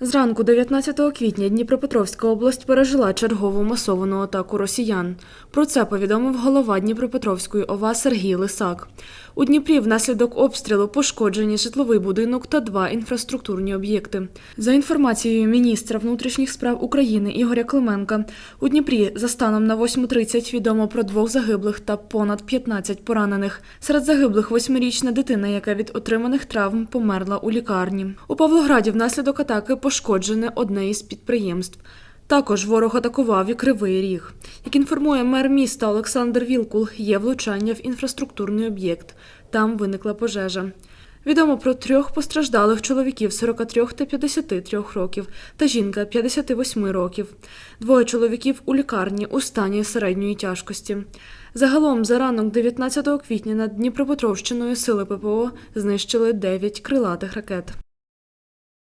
Зранку 19 квітня Дніпропетровська область пережила чергову масовану атаку росіян. Про це повідомив голова Дніпропетровської ОВА Сергій Лисак. У Дніпрі внаслідок обстрілу пошкоджені житловий будинок та два інфраструктурні об'єкти. За інформацією міністра внутрішніх справ України Ігоря Клименка, у Дніпрі за станом на 8.30 відомо про двох загиблих та понад 15 поранених. Серед загиблих восьмирічна дитина, яка від отриманих травм померла у лікарні. У Павлограді внаслідок атаки пошкоджене одне із підприємств. Також ворог атакував і кривий ріг. Як інформує мер міста Олександр Вілкул, є влучання в інфраструктурний об'єкт. Там виникла пожежа. Відомо про трьох постраждалих чоловіків 43 та 53 років та жінка 58 років. Двоє чоловіків у лікарні у стані середньої тяжкості. Загалом за ранок 19 квітня над Дніпропетровщиною сили ППО знищили 9 крилатих ракет.